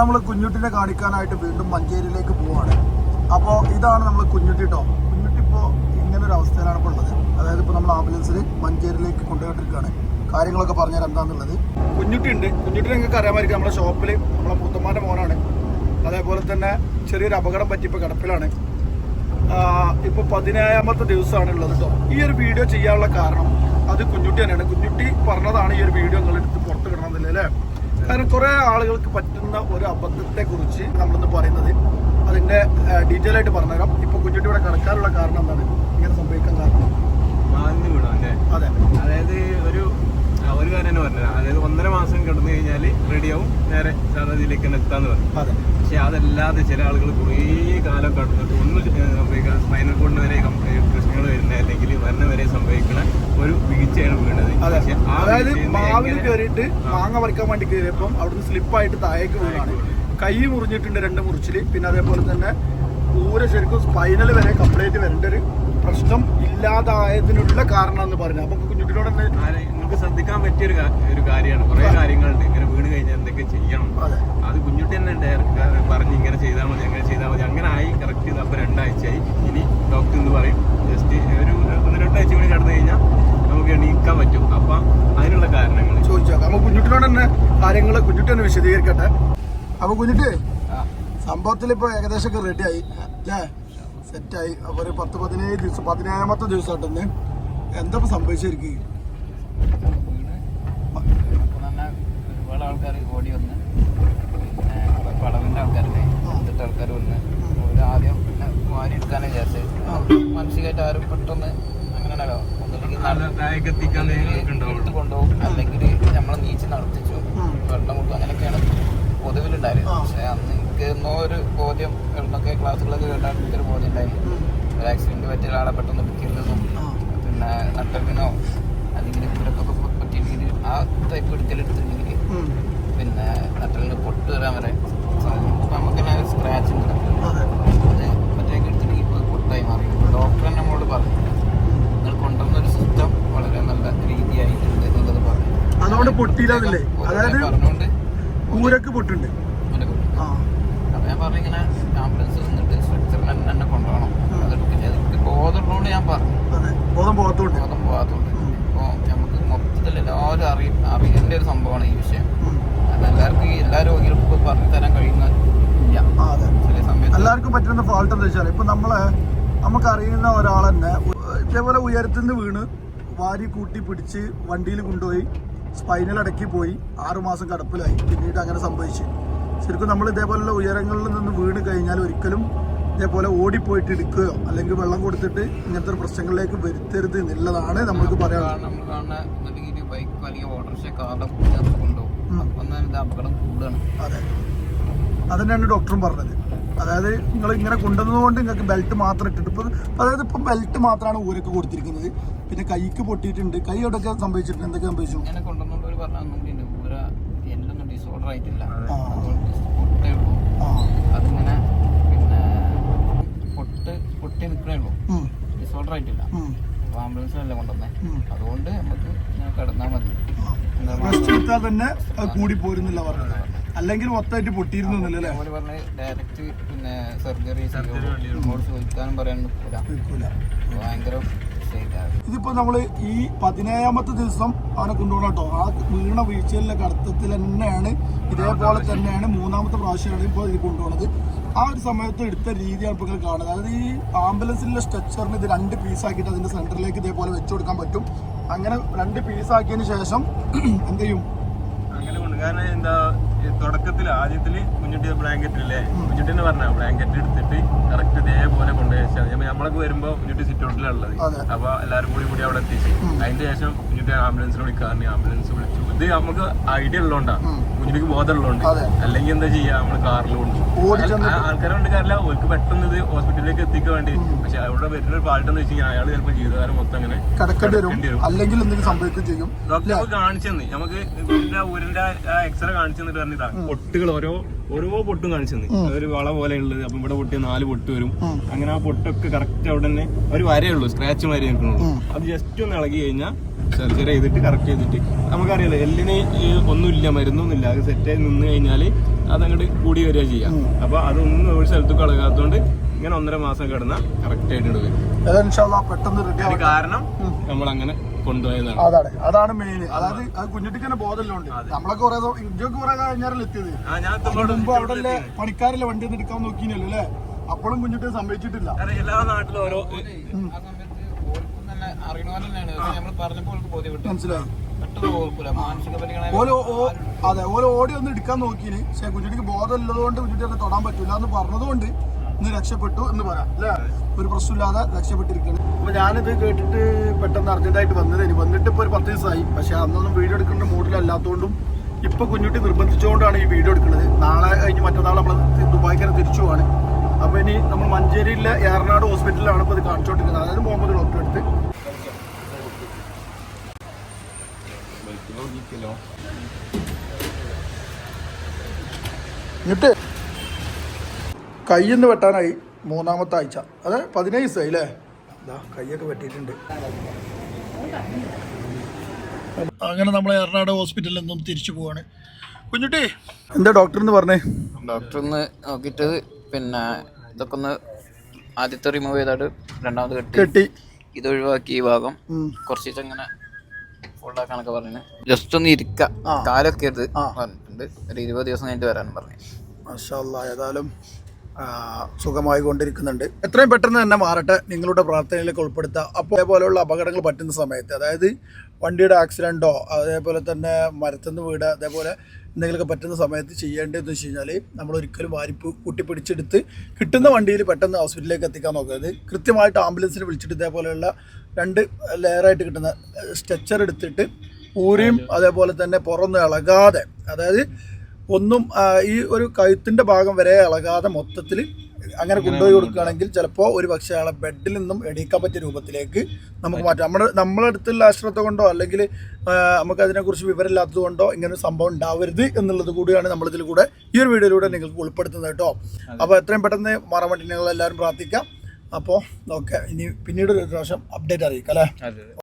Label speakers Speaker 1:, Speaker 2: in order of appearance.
Speaker 1: നമ്മൾ കുഞ്ഞുട്ടിനെ കാണിക്കാനായിട്ട് വീണ്ടും മഞ്ചേരിയിലേക്ക് പോവാണ്. അപ്പോൾ ഇതാണ് നമ്മൾ കുഞ്ഞുട്ടി കേട്ടോ കുഞ്ഞുട്ടി ഇപ്പോൾ ഇങ്ങനെ ഒരു അവസ്ഥയിലാണ് ഇപ്പോൾ ഉള്ളത്. അതായത് ഇപ്പോൾ നമ്മൾ ആംബുലൻസിൽ മഞ്ചേരിയിലേക്ക് കൊണ്ടുപോയിട്ടിരിക്കുകയാണ് കാര്യങ്ങളൊക്കെ പറഞ്ഞാൽ എന്താണെന്നുള്ളത് കുഞ്ഞുട്ടി ഉണ്ട്. കുഞ്ഞുട്ടി നിങ്ങൾക്ക് അറിയാമായിരിക്കും നമ്മുടെ ഷോപ്പിൽ നമ്മളെ പുത്തമ്മാന്റെ മോനാണ്. അതേപോലെ തന്നെ ചെറിയൊരു അപകടം പറ്റി ഇപ്പോൾ കിടപ്പിലാണ്. ഇപ്പോൾ പതിനേഴാമത്തെ ദിവസമാണ് ഉള്ളത് കേട്ടോ ഈ ഒരു വീഡിയോ ചെയ്യാനുള്ള കാരണം അത് കുഞ്ഞുട്ടി തന്നെയാണ്. കുഞ്ഞുട്ടി പറഞ്ഞതാണ് ഈ ഒരു വീഡിയോ നിങ്ങളെടുത്ത് പുറത്ത് കിടണമെന്നില്ല അല്ലേ? കാരണം കുറേ ആളുകൾക്ക് പറ്റുന്ന ഒരു അബദ്ധത്തെ കുറിച്ച് നമ്മളിന്ന് പറയുന്നത്. അതിന്റെ ഡീറ്റെയിൽ ആയിട്ട് പറഞ്ഞുതരാം. ഇപ്പൊ കുഞ്ഞുട്ടി ഇവിടെ കിടക്കാനുള്ള കാരണം എന്താണ്? ഇങ്ങനെ സംഭവിക്കാൻ കാരണം? അതെ.
Speaker 2: അതായത് ഒരു ഒരു കാര്യം തന്നെ പറഞ്ഞത് അതായത് ഒന്നര മാസം കിടന്നു കഴിഞ്ഞാൽ റെഡിയാവും. നേരെ ശാരദയിലേക്ക് തന്നെ എത്താന്ന് പറഞ്ഞു.
Speaker 1: അതെ.
Speaker 2: പക്ഷെ അതല്ലാതെ ചില ആളുകൾ കുറേ കാലം കടന്നിട്ട് ഒന്നും സ്പൈനൽ കോഡിന് വരെ പ്രശ്നങ്ങൾ വരുന്ന അല്ലെങ്കിൽ മരണം വരെ സംഭവിക്കുന്ന ഒരു വീഴ്ചയാണ് വീണത്.
Speaker 1: അതായത് മാവിൽ കയറിയിട്ട് മാങ്ങ പറിക്കാൻ വേണ്ടി കയറിയപ്പം അവിടുന്ന് സ്ലിപ്പായിട്ട് താഴേക്ക് വീണാണ് കൈ മുറിഞ്ഞിട്ടുണ്ട് രണ്ട് മുറിച്ചിൽ. പിന്നെ അതേപോലെ തന്നെ ഊര ശരിക്കും സ്പൈനൽ വരെ കംപ്ലീറ്റ് വരേണ്ട ഒരു പ്രശ്നം ഇല്ലാതായതിനുള്ള കാരണം എന്ന് പറഞ്ഞു. അപ്പൊ കുഞ്ഞുട്ടിനോട്
Speaker 2: നിങ്ങൾക്ക് ശ്രദ്ധിക്കാൻ പറ്റിയ ഒരു ഒരു കാര്യമാണ്. കുറെ കാര്യങ്ങളുണ്ട്. ഇങ്ങനെ വീണ് കഴിഞ്ഞാൽ എന്തൊക്കെ ചെയ്യണം?
Speaker 1: അതെ.
Speaker 2: കുഞ്ഞുട്ടി തന്നെ പറഞ്ഞു ഇങ്ങനെ ചെയ്താൽ മതി അങ്ങനെ ചെയ്താൽ മതി. അങ്ങനെ ആയി കറക്റ്റ് ചെയ്ത്. അപ്പൊ രണ്ടാഴ്ചയായി. ഇനി ഡോക്ടർ എന്ന് പറയും ജസ്റ്റ് ഒരു ഒന്ന് രണ്ടാഴ്ച കൂടി കടന്നു കഴിഞ്ഞാൽ നമുക്ക് എണീക്കാൻ പറ്റും. അപ്പൊ അതിനുള്ള കാരണങ്ങൾ.
Speaker 1: ചോദിച്ചു നോക്കാം. അപ്പൊ കുഞ്ഞുട്ടിനോട് തന്നെ കാര്യങ്ങൾ കുഞ്ഞുട്ടി തന്നെ വിശദീകരിക്കട്ടെ. അപ്പൊ കുഞ്ഞുട്ടി സംഭവത്തിൽ ഇപ്പൊ ഏകദേശം ഒക്കെ റെഡി ആയി. അല്ലേ സെറ്റായി. അപ്പോൾ ഒരു പത്ത് പതിനേഴ് ദിവസം പതിനേഴാമത്തെ ദിവസമായിട്ടെന്ന് എന്താ ഇപ്പൊ സംഭവിച്ചിരിക്കും?
Speaker 3: ഒരുപാട് ആൾക്കാർ ഓടി വന്ന് പിന്നെ പടവിന്റെ ആൾക്കാരല്ലേ എന്നിട്ട് ആൾക്കാർ വന്ന് ആദ്യം പിന്നെ വാരി എടുക്കാനാണ് വിചാരിച്ചത് മാനസികമായിട്ട് ആരും പെട്ടെന്ന് അങ്ങനെയാണല്ലോ ഒന്നുമില്ലെങ്കിൽ കൊണ്ടുപോകും. അല്ലെങ്കിൽ നമ്മൾ നീച്ച് നടത്തിച്ചു. വെള്ളം കൊടുക്കും. അങ്ങനെയൊക്കെയാണ് പൊതുവിലുണ്ടായത്.
Speaker 1: ആ.
Speaker 3: പക്ഷേ അന്ന് എന്നോ ഒരു ബോധ്യം എന്നൊക്കെ ക്ലാസ്സുകളൊക്കെ കേട്ടാൽ എനിക്കൊരു ബോധ്യം ഉണ്ടായി ഒരു ആക്സിഡന്റ് പറ്റിയ ഒരാളെ പെട്ടെന്ന് പിടിക്കരുതെന്നും പിന്നെ നട്ടലിനോ അല്ലെങ്കിൽ ഇവരൊക്കെ പറ്റിയില്ലെങ്കിൽ ആ ടൈപ്പ് എടുക്കലെടുത്തിട്ടുണ്ടെങ്കിൽ പിന്നെ നട്ടലിന് പൊട്ട് വരാൻ വരെ സാധ്യത. നമുക്ക് തന്നെ സ്ക്രാച്ച് ഉണ്ട്.
Speaker 1: അതെ.
Speaker 3: മറ്റേക്ക് എടുത്തിട്ടുണ്ടെങ്കിൽ ഇപ്പോൾ പൊട്ടായി മാറി. ഡോക്ടർ തന്നെ നമ്മളോട് പറഞ്ഞു. നിങ്ങൾ കൊണ്ടുവന്ന ഒരു സിസ്റ്റം വളരെ നല്ല രീതിയായിട്ടുണ്ട് എന്നുള്ളത് പറഞ്ഞു.
Speaker 1: അതുകൊണ്ട് പൊട്ടിയില്ലാന്നില്ലേ അതായത് ഊരക്ക് പൊട്ടുണ്ട്
Speaker 3: അവനെ കൊണ്ടു.
Speaker 1: ആ
Speaker 3: അപ്പൊ ഞാൻ പറഞ്ഞു ഇങ്ങനെ ആംബുലൻസ് നിന്നിട്ട് സ്ട്രക്ചറിന് തന്നെ കൊണ്ടുപോകണം അതെടുക്കില്ല ബോധമുള്ളതുകൊണ്ട് ഞാൻ പറഞ്ഞു.
Speaker 1: ബോധം പോകത്തോണ്ട്
Speaker 3: ബോധം പോകാത്തതുകൊണ്ട്. ഇപ്പോൾ നമുക്ക് മൊത്തത്തിൽ എല്ലാവരും അറി അറിയേണ്ട ഒരു സംഭവമാണ് ഈ വിഷയം. കാരണം എല്ലാവർക്കും എല്ലാ രോഗികൾക്കും ഇപ്പോൾ പറഞ്ഞു തരാൻ കഴിയുന്ന ചില സമയത്ത്
Speaker 1: എല്ലാവർക്കും പറ്റുന്ന ഫോൾട്ട് എന്താ വെച്ചാൽ ഇപ്പൊ നമ്മളെ നമുക്ക് അറിയുന്ന ഒരാൾ തന്നെ ഇതേപോലെ ഉയരത്തിൽ നിന്ന് വീണ് വാരി കൂട്ടി പിടിച്ച് വണ്ടിയിൽ കൊണ്ടുപോയി സ്പൈനൽ അടക്കി പോയി ആറുമാസം കടപ്പിലായി. പിന്നീട് അങ്ങനെ സംഭവിച്ചു. ശരിക്കും നമ്മൾ ഇതേപോലുള്ള ഉയരങ്ങളിൽ നിന്ന് വീണ് കഴിഞ്ഞാൽ ഒരിക്കലും ഇതേപോലെ ഓടിപ്പോയിട്ട് എടുക്കുകയോ അല്ലെങ്കിൽ വെള്ളം കൊടുത്തിട്ട് ഇങ്ങനത്തെ പ്രശ്നങ്ങളിലേക്ക് വരുത്തരുത് എന്നുള്ളതാണ് നമ്മൾക്ക് പറയാനുള്ളത്.
Speaker 3: നമ്മൾ കാണുന്ന ബൈക്ക് അല്ലെങ്കിൽ ഓട്ടോറിക്ഷ കൊണ്ടുപോകും. അപകടം
Speaker 1: അതെ. അതന്നെയാണ് ഡോക്ടറും പറഞ്ഞത്. അതായത് നിങ്ങൾ ഇങ്ങനെ കൊണ്ടുവന്നതുകൊണ്ട് നിങ്ങൾക്ക് ബെൽറ്റ് മാത്രം ഇട്ടിട്ട് ഇപ്പൊ അതായത് ഇപ്പം ബെൽറ്റ് മാത്രമാണ് ഊരൊക്കെ കൊടുത്തിരിക്കുന്നത്. പിന്നെ കൈക്ക് പൊട്ടിയിട്ടുണ്ട്. കൈ എവിടെയൊക്കെ സംഭവിച്ചിട്ടുണ്ട്? എന്തൊക്കെ സംഭവിച്ചു
Speaker 3: ഇങ്ങനെ കൊണ്ടുവന്നവർ പറഞ്ഞാൽ ഒന്നുകൂടി ഉണ്ട് പൂര എല്ലൊന്നും ഡിസോർഡർ ആയിട്ടില്ല
Speaker 1: ആ.
Speaker 3: അതുകൊണ്ട് പൊട്ടേ ഉള്ളൂ. അതിങ്ങനെ പിന്നെ പൊട്ട് പൊട്ടി നിൽക്കണേ ഉള്ളൂ. ഡിസോർഡർ ആയിട്ടില്ല. അപ്പോൾ ആംബുലൻസിലല്ലേ കൊണ്ടുവന്നേ? അതുകൊണ്ട് നമുക്ക് ഇങ്ങനെ കിടന്നാൽ മതി.
Speaker 1: റെസ്റ്റ് എടുത്താൽ തന്നെ കൂടി പോരുന്നില്ല പറഞ്ഞത്. അല്ലെങ്കിൽ മൊത്തമായിട്ട് പൊട്ടിയിരുന്നു എന്നല്ലേ
Speaker 3: ഓര് പറഞ്ഞ് ഡയറക്റ്റ് പിന്നെ സർജറി സർജറി ചോദിക്കാനും പറയാനും
Speaker 1: കേൾക്കൂല
Speaker 3: ഭയങ്കര
Speaker 1: ഇതിപ്പോ നമ്മൾ ഈ പതിനേഴാമത്തെ ദിവസം അവനെ കൊണ്ടുപോകണം കേട്ടോ. ആ വീണ വീഴ്ചയിലെ കടത്തത്തിൽ തന്നെയാണ് ഇതേപോലെ തന്നെയാണ് മൂന്നാമത്തെ പ്രാവശ്യമാണ് ഇപ്പോൾ ഇത് കൊണ്ടുപോകുന്നത്. ആ ഒരു സമയത്ത് എടുത്ത രീതിയാണ് ഇപ്പോൾ നിങ്ങൾ കാണുന്നത്. അതായത് ഈ ആംബുലൻസിലെ സ്ട്രക്ചറിന് ഇത് രണ്ട് പീസ് ആക്കിയിട്ട് അതിന്റെ സെന്ററിലേക്ക് ഇതേപോലെ വെച്ചു കൊടുക്കാൻ പറ്റും. അങ്ങനെ രണ്ട് പീസ് പീസാക്കിയതിന് ശേഷം എന്ത് ചെയ്യും?
Speaker 2: അങ്ങനെ എന്താ തുടക്കത്തിൽ ആദ്യത്തിൽ കുഞ്ഞുട്ടി ബ്ലാങ്കറ്റ് ഇല്ലേ? കുഞ്ഞുട്ടിനെ പറഞ്ഞ ബ്ലാങ്കറ്റ് എടുത്തിട്ട് കറക്റ്റ് ഇതേപോലെ കൊണ്ടുപോയി വെച്ചാൽ. നമ്മളൊക്കെ വരുമ്പോ കുഞ്ഞുട്ടി സിറ്റ് ഔട്ടിലുള്ളത്
Speaker 1: അതെ.
Speaker 2: അപ്പൊ എല്ലാരും കൂടി കൂടി അവിടെ എത്തിച്ച്. അതിന്റെ ശേഷം കുഞ്ഞുട്ടി ആംബുലൻസിന് വിളിക്കാറുണ്ട് ആംബുലൻസ് വിളിച്ചു. ഇത് നമുക്ക് ഐഡിയ ഉള്ളതുകൊണ്ടാണ് കുഞ്ഞിക്ക് ബോധം ഉള്ളതുകൊണ്ട് അല്ലെങ്കിൽ എന്താ ചെയ്യാ നമ്മൾ കാറിൽ കൊണ്ട്
Speaker 1: ഓടി ചെന്നിട്ട്
Speaker 2: ആൾക്കാരെ കൊണ്ട് കാര്യമില്ല. അവർക്ക് പെട്ടെന്ന് ഇത് ഹോസ്പിറ്റലിലേക്ക് എത്തിക്കാൻ വേണ്ടി. പക്ഷെ അവിടെ വരുന്ന ഒരു പാൾട്ട് എന്ന് വെച്ച് കഴിഞ്ഞാൽ അയാൾ ചിലപ്പോൾ ജീവിതകാലം മൊത്തം അങ്ങനെ
Speaker 1: കിടക്കേണ്ടി വരും. അല്ലെങ്കിൽ എന്തെങ്കിലും സംഭവിക്കുകയും ചെയ്യും.
Speaker 2: ഡോക്ടർ കാണിച്ചെന്ന് നമുക്ക് ഊരിന്റെ എക്സ്റേ കാണിച്ചു തന്നിട്ട് പൊട്ടുകൾ ഓരോ ഓരോ പൊട്ടും കാണിച്ചു തന്നെ. ഒരു വള പോലെ ഉള്ളത് അപ്പൊ ഇവിടെ പൊട്ടിയ നാല് പൊട്ട് വരും. അങ്ങനെ ആ പൊട്ടൊക്കെ കറക്റ്റ് അവിടെ തന്നെ ഒരു വരയുള്ളൂ. സ്ക്രാച്ച് വരെ നിൽക്കുന്നുള്ളൂ. അത് ജസ്റ്റ് ഒന്ന് ഇളകി കഴിഞ്ഞാൽ സർജറി ചെയ്തിട്ട് കറക്റ്റ് ചെയ്തിട്ട്. നമുക്കറിയാലോ എല്ലിന് ഒന്നുമില്ല മരുന്നൊന്നുമില്ല. അത് സെറ്റായി നിന്ന് കഴിഞ്ഞാൽ അതങ്ങോട്ട് കൂടി വരിക ചെയ്യാം. അപ്പൊ അതൊന്നും ഒരു സ്ഥലത്ത് കളകാത്തോണ്ട് ഇങ്ങനെ ഒന്നര മാസം കിടന്ന കറക്റ്റ് ആയിട്ട് വരും
Speaker 1: പെട്ടെന്ന് റെഡി
Speaker 2: കാരണം നമ്മൾ അങ്ങനെ കൊണ്ടുപോയതാണ്.
Speaker 1: അതാണ് അതാണ് മെയിൻ അതായത് അത് കുഞ്ഞുട്ടിക്ക് തന്നെ ബോധമുണ്ട് നമ്മളൊക്കെ കുറെ ഇന്ത്യയ്ക്ക് കുറെ കഴിഞ്ഞാലും എത്തിയത്?
Speaker 2: ആ ഞാൻ
Speaker 1: അതിന് മുമ്പ് അവിടെ പണിക്കാരല്ലേ വണ്ടി ഒന്ന് എടുക്കാൻ നോക്കിനല്ലോ അല്ലേ? അപ്പോഴും കുഞ്ഞിട്ട് സംഭവിച്ചിട്ടില്ല.
Speaker 2: എല്ലാ നാട്ടിലും ഓരോ
Speaker 3: തന്നെ തന്നെയാണ്. നമ്മൾ പറഞ്ഞപ്പോൾ ബോധ്യപ്പെട്ടു.
Speaker 1: മനസ്സിലായി. ഓരോ അതെ ഓരോ ഓടി ഒന്ന് എടുക്കാൻ നോക്കിയിന്. പക്ഷെ കുഞ്ഞുട്ടിക്ക് ബോധമില്ലത് കൊണ്ട് കുഞ്ഞുട്ടി അത് തൊടാൻ പറ്റൂല എന്ന് പറഞ്ഞതുകൊണ്ട് ഇന്ന് രക്ഷപ്പെട്ടു എന്ന് പറയാം. അല്ലേ? ഒരു പ്രശ്നമില്ലാതെ രക്ഷപ്പെട്ടിരിക്കുന്നു അപ്പൊ ഞാനിത് കേട്ടിട്ട് പെട്ടെന്ന് അർജന്റായിട്ട് വന്നത് ഇനി വന്നിട്ട് ഇപ്പൊ ഒരു പത്ത് ദിവസമായി. പക്ഷെ അന്നൊന്നും വീഡിയോ എടുക്കേണ്ട മൂഡിലല്ലാത്തതുകൊണ്ടും ഇപ്പൊ കുഞ്ഞുട്ടി നിർബന്ധിച്ചുകൊണ്ടാണ് ഈ വീഡിയോ എടുക്കുന്നത്. നാളെ കഴിഞ്ഞ് മറ്റന്നാൾ നമ്മൾ ദുബായിക്കാരെ തിരിച്ചു പോവാണ്. അപ്പൊ ഇനി നമ്മൾ മഞ്ചേരിയിലെ ഏറനാട് ഹോസ്പിറ്റലിലാണ് ഇപ്പൊ ഇത് കാണിച്ചുകൊണ്ടിരിക്കുന്നത് അതായത് മുഹമ്മദ് അടുത്ത്. എന്നിട്ട് കയ്യിന്ന് വെട്ടാനായി മൂന്നാമത്തെ ആഴ്ച. അതെ പതിനേഴ് ദിവസമായി അല്ലേ? ഇതാ കൈയൊക്കെ വെട്ടിയിട്ടുണ്ട്. അങ്ങനെ നമ്മളെ എറണാകുളം ഹോസ്പിറ്റലിൽ നിന്നും തിരിച്ചു പോവാണ്. കുഞ്ഞുട്ടി എന്താ ഡോക്ടർ എന്ന് പറഞ്ഞേ?
Speaker 3: ഡോക്ടർ ഒന്ന് നോക്കിയിട്ട് പിന്നെ ഇതൊക്കെ ഒന്ന് ആദ്യത്തെ റിമൂവ് ചെയ്താട് രണ്ടാമത് കെട്ടി.
Speaker 1: കെട്ടി.
Speaker 3: ഇത് ഒഴിവാക്കി ഈ ഭാഗം.
Speaker 1: കുറച്ചിട്ടങ്ങനെ
Speaker 3: കുറച്ച് ഇങ്ങനെ ഫോൾഡാക്കാനൊക്കെ പറഞ്ഞു ജസ്റ്റ് ഒന്ന് ഇരിക്ക കാലൊക്കെ എടുത്ത് പറഞ്ഞിട്ടുണ്ട്. ഒരു ഇരുപത് ദിവസം കഴിഞ്ഞിട്ട് വരാൻ പറഞ്ഞു.
Speaker 1: മാഷാല്ലാ ഏതായാലും സുഖമായി കൊണ്ടിരിക്കുന്നുണ്ട്. എത്രയും പെട്ടെന്ന് തന്നെ മാറട്ടെ. നിങ്ങളുടെ പ്രാർത്ഥനയിലേക്ക് ഉൾപ്പെടുത്തുക അപ്പോൾ അതേപോലെയുള്ള അപകടങ്ങൾ പറ്റുന്ന സമയത്ത് അതായത് വണ്ടിയുടെ ആക്സിഡന്റോ അതേപോലെ തന്നെ മരത്തുനിന്ന് വീട് അതേപോലെ എന്തെങ്കിലുമൊക്കെ പറ്റുന്ന സമയത്ത് ചെയ്യേണ്ടതെന്ന് വെച്ച് കഴിഞ്ഞാൽ നമ്മൾ ഒരിക്കലും വാരിപ്പ് കൂട്ടിപ്പിടിച്ചെടുത്ത് കിട്ടുന്ന വണ്ടിയിൽ പെട്ടെന്ന് ഹോസ്പിറ്റലിലേക്ക് എത്തിക്കാൻ നോക്കരുത്. കൃത്യമായിട്ട് ആംബുലൻസിനെ വിളിച്ചിട്ട് ഇതേപോലെയുള്ള രണ്ട് ലെയറായിട്ട് കിട്ടുന്ന സ്ട്രെച്ചർ എടുത്തിട്ട് ഊരിയും അതേപോലെ തന്നെ പുറന്ന് ഇളകാതെ അതായത് ഒന്നും ഈ ഒരു കഴുത്തിന്റെ ഭാഗം വരെ ഇളകാതെ മൊത്തത്തിൽ അങ്ങനെ കൊണ്ടുപോയി കൊടുക്കുകയാണെങ്കിൽ ചിലപ്പോൾ ഒരു പക്ഷേ അയാളെ ബെഡിൽ നിന്നും എണീക്കാൻ പറ്റിയ രൂപത്തിലേക്ക് നമുക്ക് മാറ്റാം. നമ്മുടെ നമ്മളെ അടുത്തുള്ള അശ്രദ്ധ കൊണ്ടോ അല്ലെങ്കിൽ നമുക്കതിനെക്കുറിച്ച് നമുക്ക് അതിനെക്കുറിച്ച് വിവരമില്ലാത്തത് കൊണ്ടോ ഇങ്ങനെ ഒരു സംഭവം ഉണ്ടാവരുത് എന്നുള്ളത് കൂടിയാണ് നമ്മളിതിൽ കൂടെ ഈ ഒരു വീഡിയോയിലൂടെ നിങ്ങൾക്ക് ഉൾപ്പെടുത്തുന്നത് കേട്ടോ. അപ്പോൾ എത്രയും പെട്ടെന്ന് മാറാൻ വേണ്ടി നിങ്ങൾ എല്ലാവരും പ്രാർത്ഥിക്കാം. അപ്പോൾ ഓക്കെ ഇനി പിന്നീട് ഒരു പ്രാവശ്യം അപ്ഡേറ്റ് അറിയിക്കാം അല്ലേ?